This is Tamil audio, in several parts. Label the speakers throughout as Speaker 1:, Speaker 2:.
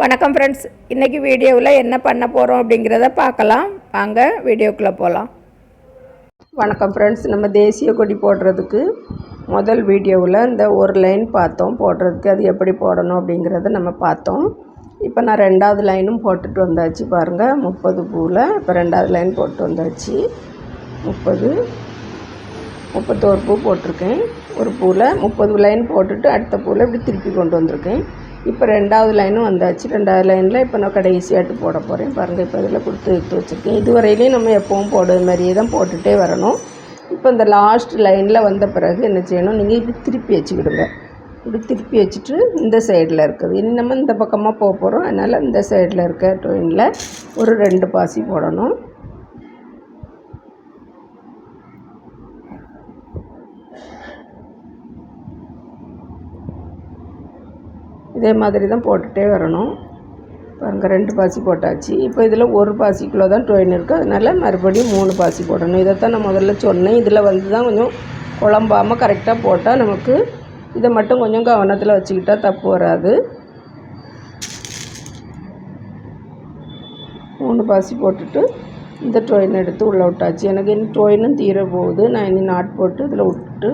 Speaker 1: வணக்கம் ஃப்ரெண்ட்ஸ் இன்றைக்கி வீடியோவில் என்ன பண்ண போகிறோம் அப்படிங்கிறத பார்க்கலாம். வாங்க வீடியோக்குள்ளே போகலாம் வணக்கம் ஃப்ரெண்ட்ஸ் நம்ம தேசிய கொடி போடுறதுக்கு முதல் வீடியோவில் இந்த ஒரு லைன் பார்த்தோம். போடுறதுக்கு அது எப்படி போடணும் அப்படிங்கிறத நம்ம பார்த்தோம். இப்போ நான் ரெண்டாவது லைனும் போட்டுட்டு வந்தாச்சு பாருங்கள் முப்பது பூவில் இப்போ ரெண்டாவது லைன் போட்டு வந்தாச்சு. முப்பது முப்பத்தோரு பூ போட்டிருக்கேன். ஒரு பூவில் முப்பது லைன் போட்டுட்டு அடுத்த பூவில் இப்படி திருப்பி கொண்டு வந்திருக்கேன். இப்போ ரெண்டாவது லைனும் வந்தாச்சு. ரெண்டாவது லைனில் இப்போ நான் கடைசியாட்டு போட போகிறேன் பாருங்கள் இப்போ இதில் கொடுத்து எடுத்து வச்சுருக்கேன். இதுவரையிலையும் நம்ம எப்பவும் போடுற மாதிரியே தான் போட்டுகிட்டே வரணும். இப்போ இந்த லாஸ்ட் லைனில் வந்த பிறகு என்ன செய்யணும்? நீங்கள் இப்படி திருப்பி வச்சுக்கிடுங்க. இப்படி திருப்பி வச்சுட்டு இந்த சைடில் இருக்குது இனி நம்ம இந்த பக்கமாக போக போகிறோம் அதனால் இந்த சைடில் இருக்க ட்ரெயினில் ஒரு ரெண்டு பாசி போடணும். இதே மாதிரி தான் போட்டுகிட்டே வரணும். பாருங்கள் ரெண்டு பாசி போட்டாச்சு. இப்போ இதில் ஒரு பாசிக்குள்ளே தான் டொயின் இருக்குது. அதனால் மறுபடியும் மூணு பாசி போடணும். இதைத்தான் நான் முதல்ல சொன்னேன். இதில் வந்து தான் கொஞ்சம் குழம்பாமல் கரெக்டாக போட்டால் நமக்கு இதை மட்டும் கொஞ்சம் கவனத்தில் வச்சுக்கிட்டால் தப்பு வராது. மூணு பாசி போட்டுட்டு இந்த டொயின் எடுத்து உள்ளே விட்டாச்சு. எனக்கு இன்னும் டொயினும் தீர போகுது நான் இனி நாட் போட்டு இதில் விட்டுட்டு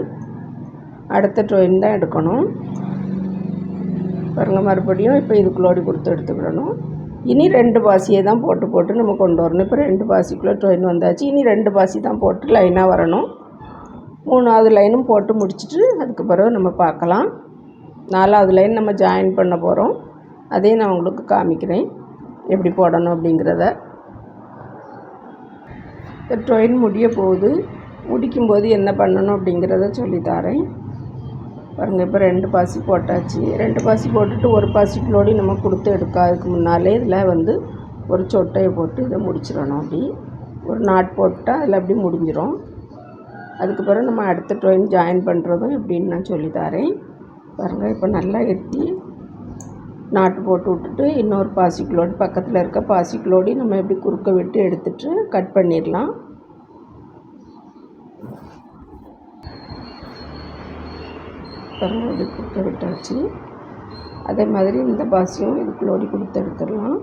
Speaker 1: அடுத்த டொயின் தான் எடுக்கணும். பாருங்கள் மறுபடியும் இப்போ இதுக்குள்ளோடி கொடுத்து எடுத்துக்கிடணும். இனி ரெண்டு பாசியை தான் போட்டு போட்டு நம்ம கொண்டு வரணும். இப்போ ரெண்டு பாசிக்குள்ளே ட்ரெயின் வந்தாச்சு. இனி ரெண்டு பாசி தான் போட்டு லைனாக வரணும். மூணாவது லைனும் போட்டு முடிச்சுட்டு அதுக்கு பிறகு நம்ம பார்க்கலாம். நாலாவது லைன் நம்ம ஜாயின் பண்ண போகிறோம் அதையும் நான் உங்களுக்கு காமிக்கிறேன். எப்படி போடணும் அப்படிங்கிறத. ட்ரெயின் முடிய போகுது. முடிக்கும்போது என்ன பண்ணணும் அப்படிங்கிறத சொல்லித்தரேன் பாருங்கள் இப்போ ரெண்டு பாசி போட்டாச்சு. ரெண்டு பாசி போட்டுட்டு ஒரு பாசிக்குள்ளோடி நம்ம கொடுத்து எடுக்காததுக்கு முன்னாலே இதில் வந்து ஒரு சொட்டையை போட்டு இதை முடிச்சிடணும் அப்படி. ஒரு நாட் போட்டால் அதில் அப்படி முடிஞ்சிடும் அதுக்கு பிறகு நம்ம அடுத்த ட்ரெயின் ஜாயின் பண்ணுறதும் எப்படின்னு நான் சொல்லித்தரேன் பாருங்கள் இப்போ நல்லா எட்டி நாட்டு போட்டு விட்டுட்டு இன்னொரு பாசிக்குள்ளோடி பக்கத்தில் இருக்க பாசிக்குலோடி நம்ம எப்படி குறுக்க விட்டு எடுத்துட்டு கட் பண்ணிடலாம். பாருங்க கொடுத்து விட்டாச்சு. அதே மாதிரி இந்த பாசியும் இதுக்குள்ளோடி கொடுத்து எடுத்துடலாம்.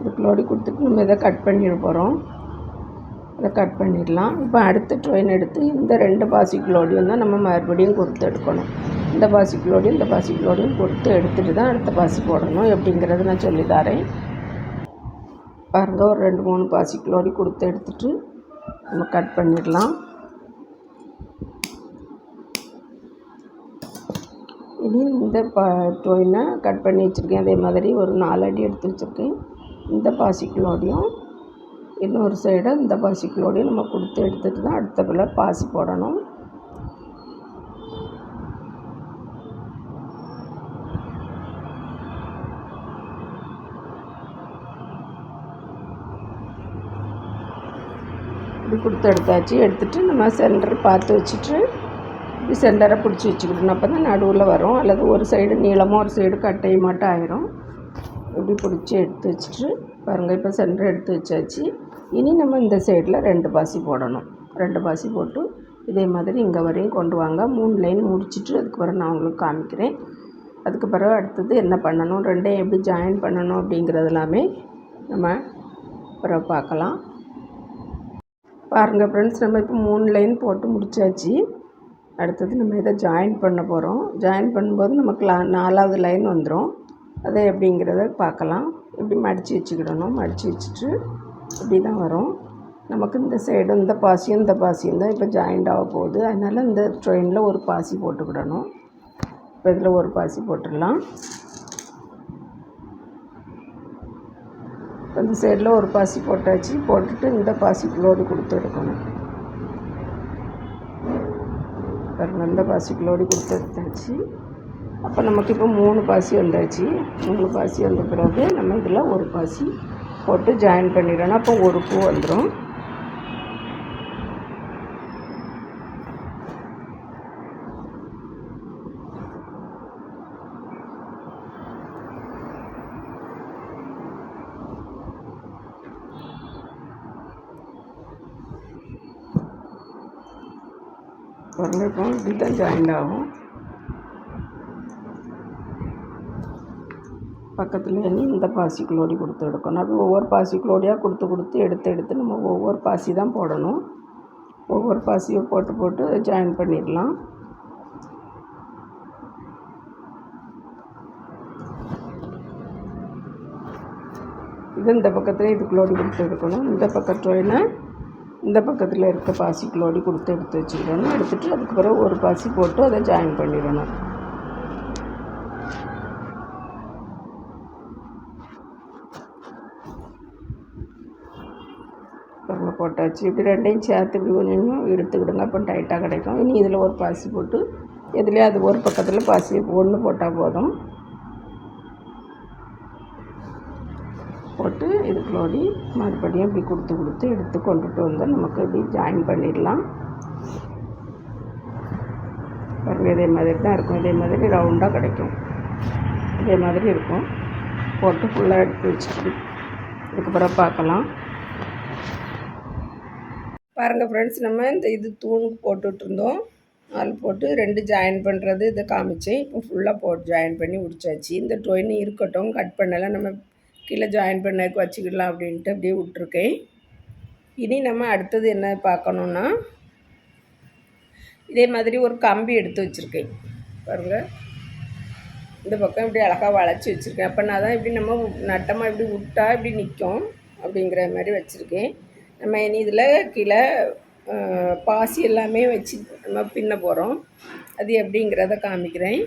Speaker 1: இதுக்குள்ளோடி கொடுத்துட்டு நம்ம இதை கட் பண்ணிட போகிறோம் இதை கட் பண்ணிடலாம். இப்போ அடுத்த ட்ரெயின் எடுத்து இந்த ரெண்டு பாசிக்குள்ளோடியும் தான் நம்ம மறுபடியும் கொடுத்து எடுக்கணும். இந்த பாசிக்குள்ளோடையும் இந்த பாசிக்குள்ளோடையும் கொடுத்து எடுத்துகிட்டு தான் அடுத்த பாசி போடணும் எப்படிங்கிறது நான் சொல்லி தரேன். பாருங்கள் ஒரு ரெண்டு மூணு பாசிக்குள்ளோடி கொடுத்து எடுத்துகிட்டு நம்ம கட் பண்ணிடலாம். இனி இந்த பா டொயினை கட் பண்ணி வச்சுருக்கேன். அதே மாதிரி ஒரு நாலு அடி எடுத்து வச்சுருக்கேன். இந்த பாசிக்குள்ளோடையும் இன்னொரு சைடு இந்த பாசிக்குள்ளோடையும் நம்ம கொடுத்து எடுத்துகிட்டு தான் அடுத்த பிள்ளை பாசி போடணும். இப்படி கொடுத்து எடுத்தாச்சு. எடுத்துகிட்டு நம்ம சென்டர் பார்த்து வச்சுட்டு இப்படி சென்டரை பிடிச்சி வச்சுக்கிடணும். அப்போ தான் நடுவில் வரும். அல்லது ஒரு சைடு நீளமாக ஒரு சைடு கட்டையும் மட்டும் ஆயிரும். இப்படி பிடிச்சி எடுத்து வச்சுட்டு பாருங்கள் இப்போ சென்டர் எடுத்து வச்சாச்சு. இனி நம்ம இந்த சைடில் ரெண்டு பாசி போடணும். ரெண்டு பாசி போட்டு இதே மாதிரி இங்கே வரையும் கொண்டு வாங்க. மூணு லைன் முடிச்சுட்டு அதுக்கு பிறகு நான் உங்களுக்கு காமிக்கிறேன். அதுக்கு பிறகு அடுத்தது என்ன பண்ணணும்? ரெண்டையும் எப்படி ஜாயின் பண்ணணும் அப்படிங்கிறது எல்லாமே நம்ம பிறகு பார்க்கலாம். பாருங்கள் ஃப்ரெண்ட்ஸ் நம்ம இப்போ மூணு லைன் போட்டு முடிச்சாச்சு. அடுத்தது நம்ம இதை ஜாயின் பண்ண போகிறோம் ஜாயின் பண்ணும்போது நமக்கு நாலாவது லைன் வந்துடும் அதை எப்படிங்கிறத பார்க்கலாம். இப்படி மடித்து வச்சுக்கிடணும். மடித்து வச்சுட்டு இப்படி தான் வரும். நமக்கு இந்த சைடு இந்த பாசியும் இந்த பாசியும் தான் இப்போ ஜாயிண்ட் ஆக போகுது. அதனால் இந்த ட்ரெயினில் ஒரு பாசி போட்டுக்கிடணும். இப்போ இதில் ஒரு பாசி போட்டுடலாம். அந்த சைடில் ஒரு பாசி போட்டாச்சு. போட்டுட்டு இந்த பாசிக்குள்ளோடு கொடுத்து எடுக்கணும். பாருங்கள் இந்த பாசிக்குள்ளோடு கொடுத்து எடுத்தாச்சு. அப்போ நமக்கு இப்போ மூணு பாசி வந்தாச்சு. மூணு பாசி வந்த பிறகு நம்ம இதில் ஒரு பாசி போட்டு ஜாயின் பண்ணிடணும். அப்போ ஒரு பூ வந்துடும் பாருங்கள் இப்போ இப்படி தான் ஜாயின் ஆகும் பக்கத்தில் இந்த பாசி குளோடி கொடுத்து எடுக்கணும் அப்படி ஒவ்வொரு பாசிக்குள்ளோடியாக கொடுத்து கொடுத்து எடுத்து எடுத்து நம்ம ஒவ்வொரு பாசி தான் போடணும் ஒவ்வொரு பாசியை போட்டு போட்டு ஜாயின் பண்ணிடலாம் இது இந்த பக்கத்தில் குளோடி கொடுத்து எடுக்கணும் இந்த பக்கத்துலனா இந்த பக்கத்தில் இருக்க பாசிக்குள்ளோடி கொடுத்து எடுத்து வச்சுக்கணும் எடுத்துகிட்டு அதுக்கு பிறகு ஒரு பாசி போட்டு அதை ஜாயின் பண்ணிடணும். பாருங்கள் போட்டாச்சு. இப்படி ரெண்டையும் சேர்த்து இப்படி கொஞ்சம் கொஞ்சம் எடுத்துக்கிடுங்க அப்போ டைட்டாக கிடைக்கும். இனி இதில் ஒரு பாசி போட்டு எதுலேயே அது ஒரு பக்கத்தில் பாசி ஒன்று போட்டால் போதும். போட்டு இதுக்குள்ளோடி மறுபடியும் இப்படி கொடுத்து கொடுத்து எடுத்து கொண்டுட்டு வந்து நமக்கு இப்படி ஜாயின் பண்ணிடலாம். பாருங்க இதே மாதிரி தான் இருக்கும். இதே மாதிரி ரவுண்டாக கிடைக்கும். இதே மாதிரி இருக்கும். போட்டு ஃபுல்லாக எடுத்து வச்சுட்டு இதுக்கப்புறம் பார்க்கலாம். பாருங்கள் ஃப்ரெண்ட்ஸ் நம்ம இந்த இது தூணுக்கு போட்டுட்ருந்தோம் அதில் போட்டு ரெண்டு ஜாயின் பண்ணுறது இதை காமிச்சேன் இப்போ ஃபுல்லாக போட்டு ஜாயின் பண்ணி முடிச்சாச்சு. இந்த டொயின் இருக்கட்டும் கட் பண்ணலாம் நம்ம கீழே ஜாயின் பண்ணக்கு வச்சுக்கலாம் அப்படின்ட்டு அப்படியே விட்ருக்கேன் இனி நம்ம அடுத்தது என்ன பார்க்கணுன்னா இதே மாதிரி ஒரு கம்பி எடுத்து வச்சுருக்கேன். பாருங்கள் இந்த பக்கம் இப்படி அழகாக வளைச்சி வச்சுருக்கேன். அப்போ நான் தான் இப்படி நம்ம நட்டமாக இப்படி விட்டா இப்படி நிற்கும் அப்படிங்கிற மாதிரி வச்சுருக்கேன். நம்ம இனி இதில் கீழே பாசி எல்லாமே வச்சு நம்ம பின்ன போகிறோம். அது எப்படிங்கிறத காமிக்கிறேன்.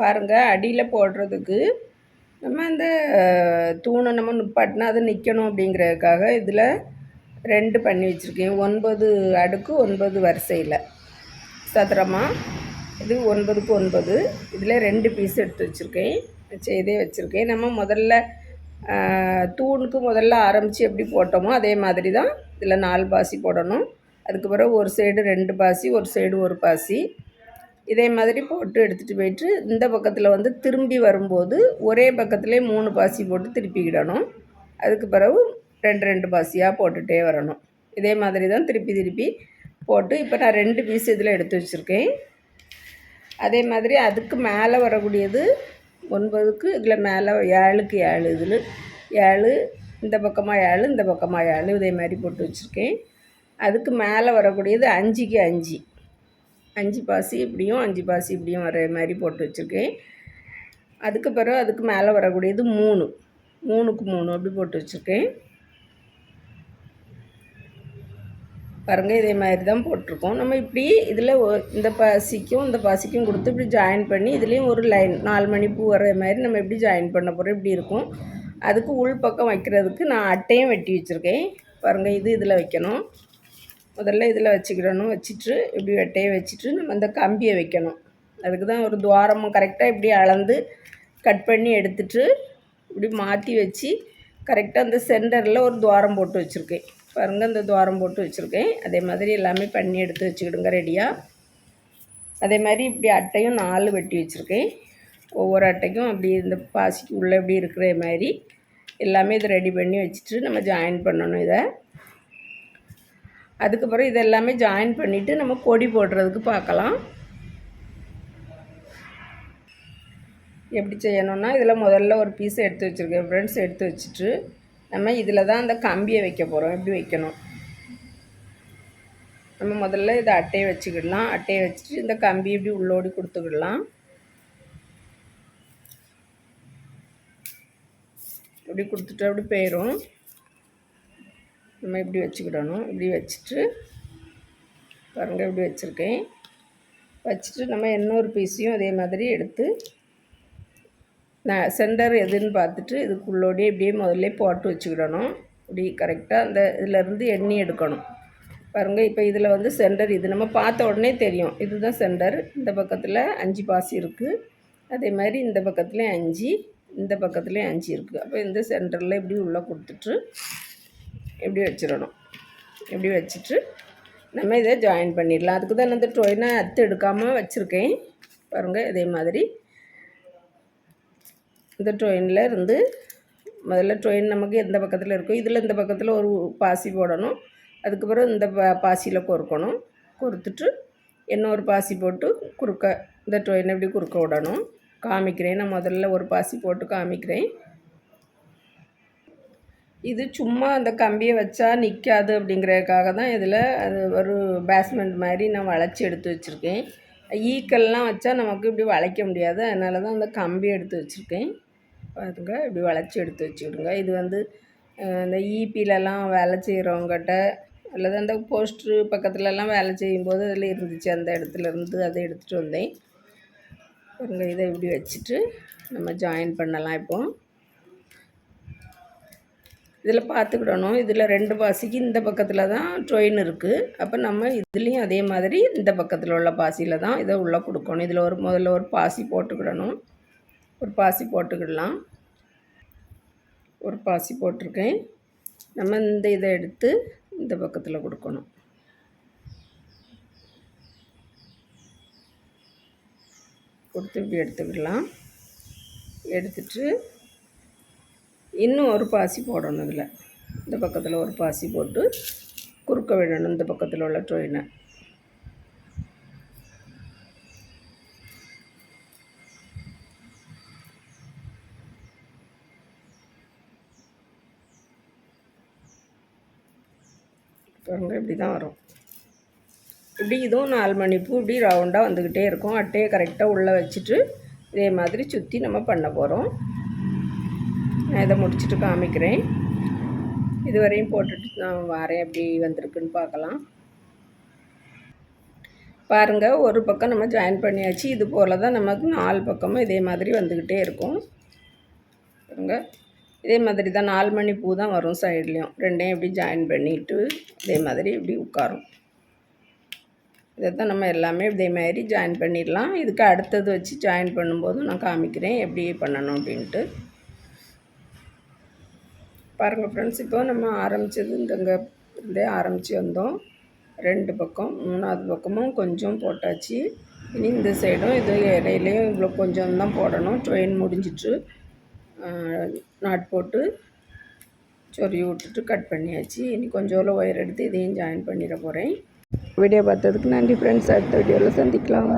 Speaker 1: பாருங்கள் அடியில் போடுறதுக்கு நம்ம அந்த தூணை நம்ம நிப்பாட்டினா அது நிற்கணும் அப்படிங்கிறதுக்காக இதில் ரெண்டு பண்ணி வச்சுருக்கேன். ஒன்பது அடுக்கு ஒன்பது வரிசையில். சதுரமாக இது ஒன்பதுக்கு ஒன்பது. இதில் ரெண்டு பீஸ் எடுத்து வச்சுருக்கேன். செய்தே வச்சுருக்கேன். நம்ம முதல்ல தூணுக்கு முதல்ல ஆரம்பித்து எப்படி போட்டோமோ அதே மாதிரி தான் இதில் நாலு பாசி போடணும். அதுக்கு பிறகு ஒரு சைடு ரெண்டு பாசி ஒரு சைடு ஒரு பாசி. இதே மாதிரி போட்டு எடுத்துகிட்டு போயிட்டு இந்த பக்கத்தில் வந்து திரும்பி வரும்போது ஒரே பக்கத்துலேயே மூணு பாசி போட்டு திருப்பிக்கிடணும் அதுக்கு பிறகு ரெண்டு ரெண்டு பாசியாக போட்டுகிட்டே வரணும். இதே மாதிரி தான் திருப்பி திருப்பி போட்டு இப்போ நான் ரெண்டு பீஸ் இதில் எடுத்து வச்சுருக்கேன். அதே மாதிரி அதுக்கு மேலே வரக்கூடியது ஒன்பதுக்கு இதில் மேலே ஏழுக்கு ஏழு இதில் ஏழு இந்த பக்கமாக ஏழு இந்த பக்கமாக ஏழு இதே மாதிரி போட்டு வச்சுருக்கேன். அதுக்கு மேலே வரக்கூடியது அஞ்சுக்கு அஞ்சு. அஞ்சு பாசி இப்படியும் அஞ்சு பாசி இப்படியும் வர மாதிரி போட்டு வச்சுருக்கேன். அதுக்கு பிறகு அதுக்கு மேலே வரக்கூடியது மூணு. மூணுக்கு மூணு அப்படி போட்டு வச்சுருக்கேன். பாருங்கள் இதே மாதிரி தான் போட்டிருக்கோம். நம்ம இப்படி இதில் இந்த பாசிக்கும் இந்த பாசிக்கும் கொடுத்து இப்படி ஜாயின் பண்ணி இதுலேயும் ஒரு லைன் நாலு மணி பூ வர மாதிரி நம்ம எப்படி ஜாயின் பண்ண போகிறோம் இப்படி இருக்கும். அதுக்கு உள் பக்கம் வைக்கிறதுக்கு நான் அட்டையும் வெட்டி வச்சுருக்கேன். பாருங்கள் இது இதில் வைக்கணும். முதல்ல இதில் வச்சுக்கிடணும். வச்சுட்டு இப்படி வெட்டையை வச்சுட்டு நம்ம அந்த கம்பியை வைக்கணும். அதுக்கு தான் ஒரு துவாரமும் கரெக்டாக இப்படி அளந்து கட் பண்ணி எடுத்துட்டு இப்படி மாற்றி வச்சு கரெக்டாக அந்த சென்டரில் ஒரு துவாரம் போட்டு வச்சுருக்கேன். பாருங்கள் அந்த துவாரம் போட்டு வச்சுருக்கேன். அதே மாதிரி எல்லாமே பண்ணி எடுத்து வச்சுக்கிடுங்க ரெடியாக அதே மாதிரி இப்படி அட்டையும் நாலு வெட்டி வச்சுருக்கேன். ஒவ்வொரு அட்டைக்கும் அப்படி இந்த பாசிக்கு உள்ளே இப்படி இருக்கிற மாதிரி எல்லாமே இதை ரெடி பண்ணி வச்சுட்டு நம்ம ஜாயின் பண்ணணும் இதை. அதுக்கப்புறம் இதெல்லாமே ஜாயின் பண்ணிவிட்டு நம்ம கொடி போடுறதுக்கு பார்க்கலாம். எப்படி செய்யணும்னா இதில் முதல்ல ஒரு பீஸ் எடுத்து வச்சுருக்கேன். ஃப்ரெண்ட்ஸ் எடுத்து வச்சுட்டு நம்ம இதில் தான் அந்த கம்பியை வைக்க போகிறோம் எப்படி வைக்கணும்? நம்ம முதல்ல இதை அட்டையை வச்சுக்கிடலாம். அட்டையை வச்சுட்டு இந்த கம்பி இப்படி உள்ளோடி கொடுத்துக்கிடலாம். இப்படி கொடுத்துட்டு அப்படி போயிடும் நம்ம இப்படி வச்சுக்கிடணும். இப்படி வச்சுட்டு பாருங்கள் இப்படி வச்சுருக்கேன். வச்சுட்டு நம்ம இன்னொரு பீஸையும் அதே மாதிரி எடுத்து நான் சென்டர் எதுன்னு பார்த்துட்டு இதுக்குள்ளோடையே இப்படியே முதல்ல போட்டு வச்சுக்கிடணும். இப்படி கரெக்டாக அந்த இதிலேருந்து எண்ணி எடுக்கணும். பாருங்கள் இப்போ இதில் வந்து சென்டர் இது நம்ம பார்த்த உடனே தெரியும். இதுதான் சென்டர் இந்த பக்கத்தில் அஞ்சு பாசி இருக்குது அதே மாதிரி இந்த பக்கத்துலேயும் அஞ்சு இந்த பக்கத்துலேயும் அஞ்சு இருக்குது அப்போ இந்த சென்டரில் இப்படி உள்ளே கொடுத்துட்டு இப்படி வச்சிடணும்? இப்படி வச்சுட்டு நம்ம இதை ஜாயின் பண்ணிடலாம். அதுக்கு தான் அந்த ட்ரோயினை அத்து எடுக்காமல் வச்சுருக்கேன். பாருங்கள் இதே மாதிரி. இந்த ட்ரெயினில் இருந்து முதல்ல ட்ரெயின் நமக்கு எந்த பக்கத்தில் இருக்கோ இதில் இந்த பக்கத்தில் ஒரு பாசி போடணும். அதுக்கப்புறம் இந்த பா பாசியில் கொறுக்கணும். கொறுத்துட்டு இன்னொரு பாசி போட்டு குறுக்க இந்த டொயினை இப்படி குறுக்க விடணும். காமிக்கிறேன். நான் முதல்ல ஒரு பாசி போட்டு காமிக்கிறேன். இது சும்மா அந்த கம்பியை வச்சா நிற்காது அப்படிங்கிறதுக்காக தான் இதில் அது ஒரு பேஸ்மெண்ட் மாதிரி நான் வளைச்சி எடுத்து வச்சுருக்கேன். ஈக்கல்லாம் வச்சா நமக்கு இப்படி வளைக்க முடியாது. அதனால தான் அந்த கம்பி எடுத்து வச்சுருக்கேன். பாருங்க இப்படி வளைச்சி எடுத்து வச்சுக்கிடுங்க. இது வந்து அந்த இந்த ஈபிலலாம் வேலை செய்கிறவங்ககிட்ட அல்லது அந்த போஸ்ட்ரு பக்கத்துலலாம் வேலை செய்யும்போது அதில் இருந்துச்சு. அந்த இடத்துல இருந்து அதை எடுத்துகிட்டு வந்தேன். பாருங்க இதை இப்படி வச்சுட்டு நம்ம ஜாயின் பண்ணலாம் இப்போ. இதில் பார்த்துக்கிடணும். இதில் ரெண்டு பாசிக்கு இந்த பக்கத்தில் தான் ட்ரெயின் இருக்குது அப்போ நம்ம இதுலேயும் அதே மாதிரி இந்த பக்கத்தில் உள்ள பாசியில் தான் இதை உள்ளே கொடுக்கணும். இதில் ஒரு முதல்ல ஒரு பாசி போட்டுக்கிடணும். ஒரு பாசி போட்டுக்கிடலாம். ஒரு பாசி போட்டிருக்கேன். நம்ம இந்த இதை எடுத்து இந்த பக்கத்தில் கொடுக்கணும். கொடுத்து இப்படி எடுத்துக்கிடலாம். எடுத்துட்டு இன்னும் ஒரு பாசி போடணும் இதில். இந்த பக்கத்தில் ஒரு பாசி போட்டு குறுக்க விடணும் இந்த பக்கத்தில் உள்ள ட்ரெயினை. பாருங்க இப்படி தான் வரும். இப்படி இதுவும் நாலு மணி பூ இப்படி ரவுண்டாக வந்துக்கிட்டே இருக்கும். அட்டையை கரெக்டாக உள்ளே வச்சுட்டு இதே மாதிரி சுற்றி நம்ம பண்ண போகிறோம் நான் இதை முடிச்சுட்டு காமிக்கிறேன். இதுவரையும் போட்டுட்டு நான் வரேன் எப்படி வந்திருக்குன்னு பார்க்கலாம். பாருங்கள் ஒரு பக்கம் நம்ம ஜாயின் பண்ணியாச்சு. இது போல் தான் நமக்கு நாலு பக்கமும் இதே மாதிரி வந்துக்கிட்டே இருக்கும். பாருங்க இதே மாதிரி தான் நாலு மணி பூ தான் வரும் சைட்லேயும் ரெண்டையும் இப்படி ஜாயின் பண்ணிட்டு இதே மாதிரி இப்படி உட்காரும். இதை தான் நம்ம எல்லாமே இதே மாதிரி ஜாயின் பண்ணிடலாம். இதுக்கு அடுத்தது வச்சு ஜாயின் பண்ணும்போது நான் காமிக்கிறேன் எப்படி பண்ணணும் அப்படின்ட்டு. பாருங்கள் ஃப்ரெண்ட்ஸ் இப்போ நம்ம ஆரம்பித்தது இங்கே இருந்தே ஆரம்பித்து வந்தோம். ரெண்டு பக்கம் மூணாவது பக்கமும் கொஞ்சம் போட்டாச்சு. இனி இந்த சைடும் இது இடையிலையும் இவ்வளோ கொஞ்சம் தான் போடணும். ட்ரெயின் முடிஞ்சிட்டு நாட் போட்டு சொறி விட்டுட்டு கட் பண்ணியாச்சு. இனி கொஞ்சோல ஒயர் எடுத்து இதையும் ஜாயின் பண்ணிட போகிறேன் வீடியோ பார்த்ததுக்கு நன்றி ஃப்ரெண்ட்ஸ் அடுத்த வீடியோவில் சந்திக்கலாம்.